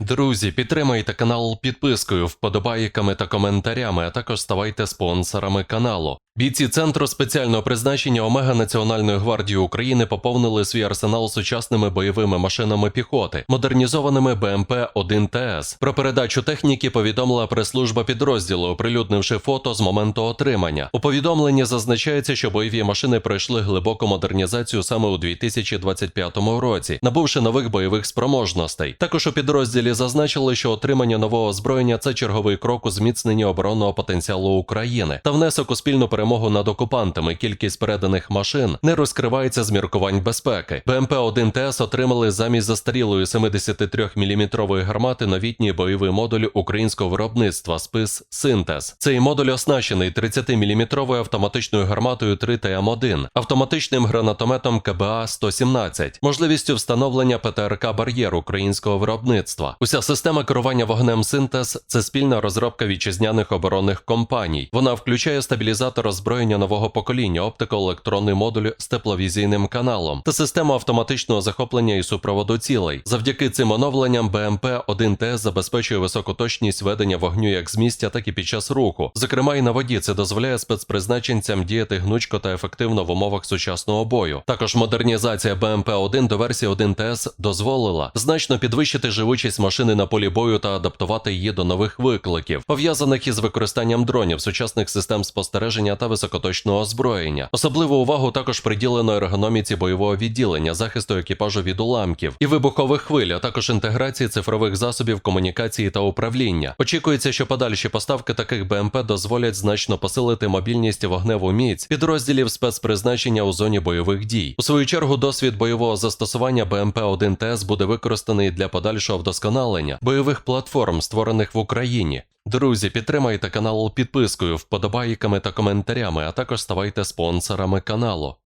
Друзі, підтримайте канал підпискою, вподобайками та коментарями, а також ставайте спонсорами каналу. Бійці центру спеціального призначення Омега Національної гвардії України поповнили свій арсенал сучасними бойовими машинами піхоти, модернізованими БМП 1 ТС. Про передачу техніки повідомила прес-служба підрозділу, оприлюднивши фото з моменту отримання. У повідомленні зазначається, що бойові машини пройшли глибоку модернізацію саме у 2025 році, набувши нових бойових спроможностей. Також у підрозділі зазначили, що отримання нового озброєння це черговий крок у зміцненні оборонного потенціалу України та внесок у спільну перемогу над окупантами. Кількість переданих машин не розкривається з міркувань безпеки. БМП 1 ТС отримали замість застарілої 73-мм гармати новітній бойовий модуль українського виробництва спис Синтез. Цей модуль оснащений 30-мм автоматичною гарматою 3 ТМ1, автоматичним гранатометом КБА 117, можливістю встановлення ПТРК бар'єр українського виробництва. Уся система керування вогнем Синтез це спільна розробка вітчизняних оборонних компаній. Вона включає стабілізатор озброєння нового покоління, оптико-електронний модуль з тепловізійним каналом та систему автоматичного захоплення і супроводу цілей. Завдяки цим оновленням БМП 1 ТС забезпечує високу точність ведення вогню як з місця, так і під час руху. Зокрема, і на воді це дозволяє спецпризначенцям діяти гнучко та ефективно в умовах сучасного бою. Також модернізація БМП 1 до версії 1 ТС дозволила значно підвищити живучість машини на полі бою та адаптувати її до нових викликів, пов'язаних із використанням дронів, сучасних систем спостереження та високоточного озброєння. Особливу увагу також приділено ергономіці бойового відділення, захисту екіпажу від уламків і вибухових хвиль, а також інтеграції цифрових засобів комунікації та управління. Очікується, що подальші поставки таких БМП дозволять значно посилити мобільність вогневу міць підрозділів спецпризначення у зоні бойових дій. У свою чергу, досвід бойового застосування БМП 1 ТС буде використаний для подальшого вдосконалення бойових платформ, створених в Україні. Друзі, підтримайте канал підпискою, вподобайками та коментарями, а також ставайте спонсорами каналу.